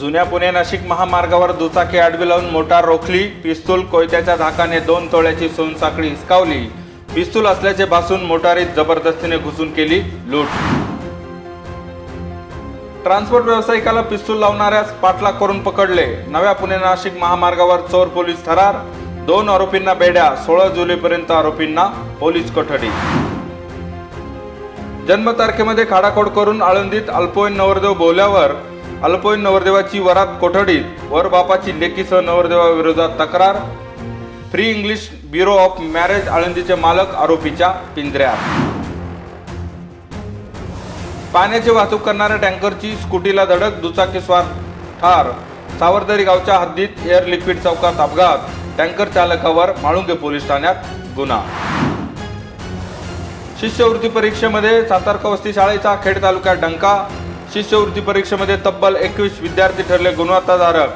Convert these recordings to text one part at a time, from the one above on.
जुन्या पुणे नाशिक महामार्गावर दुचाकी आडवी लावून मोटार रोखली. पिस्तूल कोयत्याच्या धाकाने दोन तोळ्याची सोनसाखळी हिसकावली. पिस्तूल असल्याचे भासून मोटारीत जबरदस्तीने घुसून केली लूट. ट्रान्सपोर्ट व्यावसायिकाला पिस्तूल लावणाऱ्यास पाठलाग करून पकडले. नव्या पुणे नाशिक महामार्गावर चोर पोलीस थरार दोन आरोपींना बेड्या सोळा जुलैपर्यंत आरोपींना पोलीस कोठडी. जन्मतारखेमध्ये खाडाखोड करून आळंदीत अल्पवयीन नवरदेव बोल्यावर अल्पवयीन नवरदेवाची वरात कोठडीत वर बापाची लेकीसह नवरदेवाविरोधात तक्रार free English bureau of marriage आळंदीचे मालक आरोपीच्या पिंजऱ्यात. पाण्याची वाहतूक करणाऱ्या टँकरची स्कूटीला धडक दुचाकीस्वार ठार. सावरदरी गावच्या हद्दीत एअर लिक्विड चौकात अपघात. टँकर चालकावर माळुंगे पोलीस ठाण्यात गुन्हा. शिष्यवृत्ती परीक्षेमध्ये सातारका वस्ती शाळेचा खेड तालुक्यात डंका. शिष्यवृत्ती परीक्षेमध्ये तब्बल एकवीस विद्यार्थी ठरले गुणवत्ताधारक.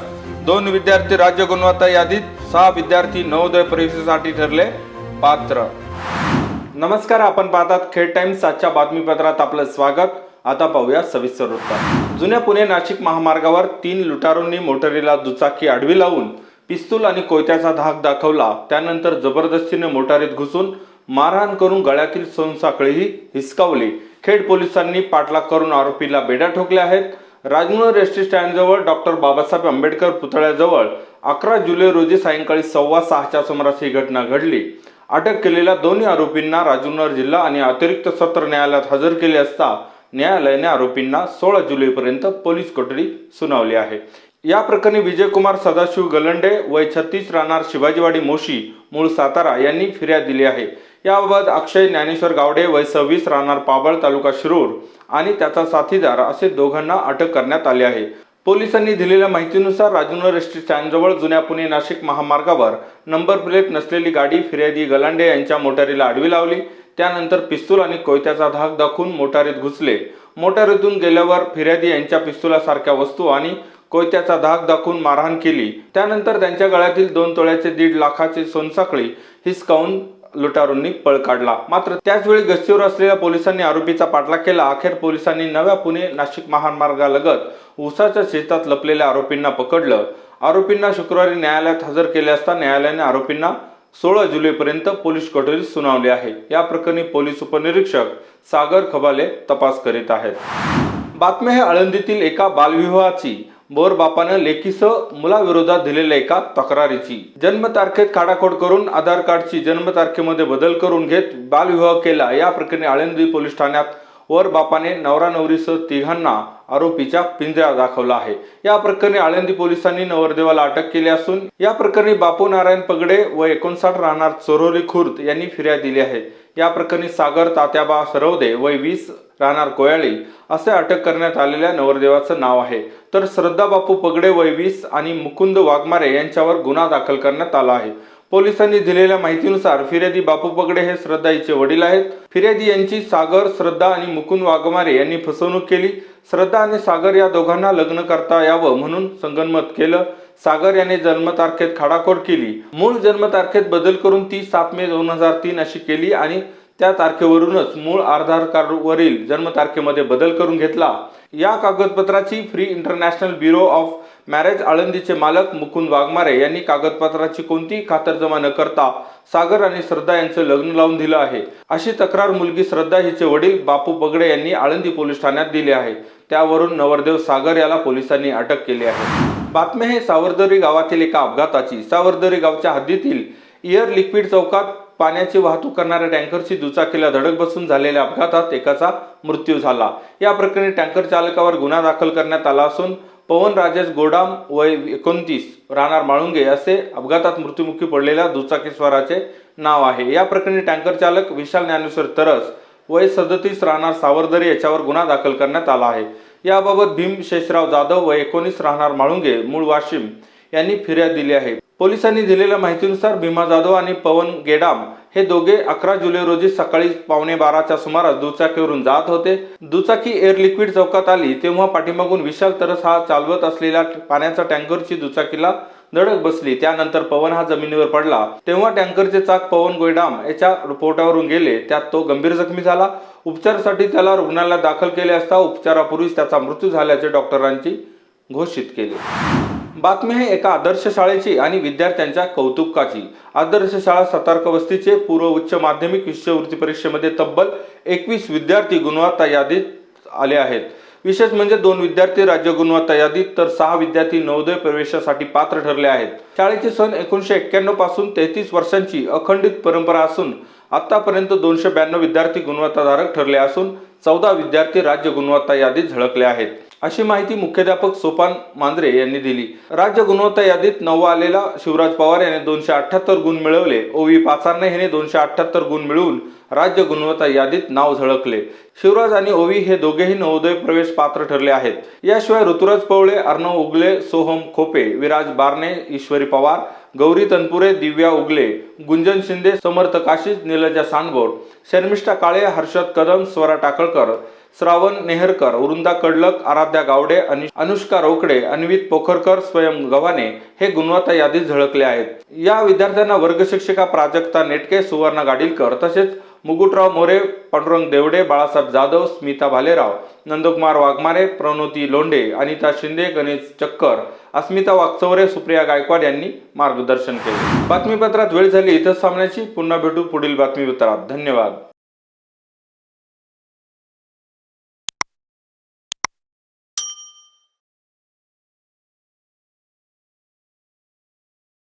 दोन विद्यार्थी राज्य गुणवत्ता यादीत सहा विद्यार्थी नवोदय परीक्षेसाठी ठरले पात्र. नमस्कार आपण पाहतात खेड टाइम्स. आजच्या बातमीपत्रात आपलं स्वागत. आता पाहूया सविस्तर वृत्त. जुन्या पुणे नाशिक महामार्गावर तीन लुटारूंनी मोटारीला दुचाकी आडवी लावून पिस्तूल आणि कोयत्याचा धाक दाखवला. त्यानंतर जबरदस्तीने मोटारीत घुसून मारहाण करून गळ्यातील सोनसाखळीही हिसकावली. खेड पोलिसांनी पाठलाग करून आरोपीला बेड्या ठोकल्या आहेत. राजमुळ एस स्टँडजवळ डॉक्टर बाबासाहेब आंबेडकर पुतळ्याजवळ अकरा जुलै रोजी सायंकाळी सव्वा सहाच्या सुमारास ही घटना घडली. अटक केलेल्या दोन्ही आरोपींना राजूनगर जिल्हा आणि अतिरिक्त सत्र न्यायालयात हजर केले असता न्यायालयाने आरोपींना सोळा जुलैपर्यंत पोलीस कोठडी सुनावली आहे. या प्रकरणी विजयकुमार सदाशिव गलंडे वय छत्तीस राहणार शिवाजीवाडी मोशी मूळ सातारा यांनी फिर्याद दिली आहे. याबाबत अक्षय ज्ञानेश्वर गावडे वय सव्वीस राहणार पाबळ तालुका शिरूर आणि त्याचा साथीदार असे दोघांना अटक करण्यात आले आहे. पोलिसांनी दिलेल्या माहितीनुसार राजूनगर रेस्टी स्टँडजवळ जुन्या पुणे नाशिक महामार्गावर नंबर प्लेट नसलेली गाडी फिर्यादी गलांडे यांच्या मोटारीला आडवी लावली. त्यानंतर पिस्तूल आणि कोयत्याचा धाक दाखवून मोटारीत घुसले. मोटारीतून गेल्यावर फिर्यादी यांच्या पिस्तुलासारख्या वस्तू आणि कोयत्याचा धाक दाखवून मारहाण केली. त्यानंतर त्यांच्या गळ्यातील दोन तोळ्याचे दीड लाखाची सोनसाखळी हिसकावून लुटारूंनी पळ काढला. मात्र त्याचवेळी गस्तीवर असलेल्या पोलिसांनी आरोपीचा पाठलाग केला. अखेर पोलिसांनी नव्या पुणे नाशिक महामार्गालगत उसाच्या शेतात लपलेल्या आरोपींना पकडलं. आरोपींना शुक्रवारी न्यायालयात हजर केले असता न्यायालयाने आरोपींना सोळा जुलैपर्यंत पोलीस कोठडीत सुनावली आहे. या प्रकरणी पोलीस उपनिरीक्षक सागर खबाले तपास करीत आहेत. बातम्या हे आळंदीतील एका बालविवाहाची बोर बापानं लेकीसह मुलाविरोधात दिलेल्या एका तक्रारीची. जन्मतारखेत खाडाखोड करून आधार कार्डची जन्मतारखेमध्ये बदल करून घेत बालविवाह केला. या प्रकरणी आळंदी पोलीस ठाण्यात वर बापाने नवरा नवरीसह तिघांना आरोपीच्या पिंजऱ्यात दाखवला आहे. या प्रकरणी आळंदी पोलिसांनी नवरदेवाला अटक केली असून या प्रकरणी बापू नारायण पगडे व एकोणसाठ राहणार चोरोली खुर्द यांनी फिर्याद दिली आहे. या प्रकरणी सागर तात्याबा सरवदे वय वीस राहणार कोयाळी असे अटक करण्यात आलेल्या नवरदेवाचं नाव आहे. तर श्रद्धा बापू पगडे वय वीस आणि मुकुंद वाघमारे यांच्यावर गुन्हा दाखल करण्यात आला आहे. पोलिसांनी दिलेल्या माहितीनुसार फिर्यादी बापू पगडे हे श्रद्धा हिचे वडील आहेत. फिर्यादी यांची सागर श्रद्धा आणि मुकुंद वाघमारे यांनी फसवणूक केली. श्रद्धा आणि सागर या दोघांना लग्न करता यावं म्हणून संगनमत केलं. सागर याने जन्मतारखेत खाडाखोड केली. मूळ जन्मतारखेत बदल करून ती सात मे दोन हजार तीन अशी केली आणि त्या तारखेवरूनच मूळ आधार कार्डवरील जन्मतारखेमध्ये बदल करून घेतला. या कागदपत्राची free international bureau of marriage आळंदीचे मालक मुकुंद वाघमारे यांनी कागदपत्राची कोणतीही खातरजमा न करता सागर आणि श्रद्धा यांचं लग्न लावून दिलं आहे. अशी तक्रार मुलगी श्रद्धा हिचे वडील बापू बगडे यांनी आळंदी पोलीस ठाण्यात दिली आहे. त्यावरून नवरदेव सागर याला पोलिसांनी अटक केली आहे. बातम्या हे सावरदरी गावातील एका अपघाताची. सावरदरी गावच्या हद्दीतील इयर लिक्विड चौकात पाण्याची वाहतूक करणाऱ्या टँकरची दुचाकीला धडक बसून झालेल्या अपघातात एकाचा मृत्यू झाला. या प्रकरणी टँकर चालकावर गुन्हा दाखल करण्यात आला असून पवन राजेश गोडाम वय एकोणतीस राहणार माळुंगे असे अपघातात मृत्युमुखी पडलेल्या दुचाकीस्वाराचे नाव आहे. या प्रकरणी टँकर चालक विशाल ज्ञानेश्वर तरस वय सदतीस राहणार सावरदरी याच्यावर गुन्हा दाखल करण्यात आला आहे. याबाबत भीम शेषराव जाधव वय एकोणीस राहणार माळुंगे मूळ वाशिम यांनी फिर्याद दिली आहे. पोलिसांनी दिलेल्या माहितीनुसार भीमा जाधव आणि पवन गेडाम हे दोघे अकरा जुलै रोजी सकाळी पावणे बाराच्या सुमारास दुचाकीवरून जात होते. दुचाकी एअर लिक्विड चौकात आली तेव्हा पाठीमागून विशाल तरस हा चालवत असलेल्या पाण्याच्या टँकरची दुचाकीला धडक बसली. त्यानंतर पवन हा जमिनीवर पडला. तेव्हा टँकरचे चाक पवन गोयडाम याच्या पोटावरून गेले. त्यात तो गंभीर जखमी झाला. उपचारासाठी त्याला रुग्णालयात दाखल केले असता उपचारापूर्वीच त्याचा मृत्यू झाल्याचे डॉक्टरांची घोषित केले. बातमी आहे एका आदर्श शाळेची आणि विद्यार्थ्यांच्या कौतुकाची. आदर्श शाळा सतार्क वस्तीचे पूर्व उच्च माध्यमिक शिष्यवृत्ती परीक्षेमध्ये तब्बल एकवीस विद्यार्थी गुणवत्ता यादीत आले आहेत. विशेष म्हणजे दोन विद्यार्थी राज्य गुणवत्ता यादीत तर सहा विद्यार्थी नवोदय प्रवेशासाठी पात्र ठरले आहेत. शाळेची सन एकोणीसशे एक्क्याण्णवपासून तेहतीस वर्षांची अखंडित परंपरा असून आतापर्यंत दोनशे ब्याण्णव विद्यार्थी गुणवत्ताधारक ठरले असून चौदा विद्यार्थी राज्य गुणवत्ता यादीत झळकले आहेत. अशी माहिती मुख्याध्यापक सोपान मांजरे यांनी दिली. राज्य गुणवत्ता यादीत नववा आलेला शिवराज पवार याने दोनशे अठ्याहत्तर गुण मिळवले. ओवी पाचारणे याने दोनशे अठ्याहत्तर गुण मिळवून राज्य गुणवत्ता यादीत नाव झळकले. शिवराज आणि ओवी हे दोघेही नवोदय प्रवेश पात्र ठरले आहेत. याशिवाय ऋतुराज पवळे अर्णव उगले सोहम खोपे विराज बारणे ईश्वरी पवार गौरी तनपुरे दिव्या उगले गुंजन शिंदे समर्थ काशीज निलजा सांडबोर शर्मिष्ठा काळे हर्षद कदम स्वरा टाकळकर श्रावण नेहरकर वृंदा कडलक आराध्या गावडे अनुष्का रोकडे अन्वित पोखरकर स्वयं गव्हाणे हे गुणवत्ता यादीत झळकले आहेत. या विद्यार्थ्यांना वर्गशिक्षिका प्राजक्ता नेटके सुवर्णा गाडीलकर तसेच मुकुटराव मोरे पांडुरंग देवडे बाळासाहेब जाधव स्मिता भालेराव नंदकुमार वाघमारे प्रणोती लोंढे अनिता शिंदे गणेश चक्कर अस्मिता वागचौरे सुप्रिया गायकवाड यांनी मार्गदर्शन केले. बातमीपत्रात वेळ झाली इथं सामन्याची पुन्हा भेटू पुढील बातमीपत्रात. धन्यवाद.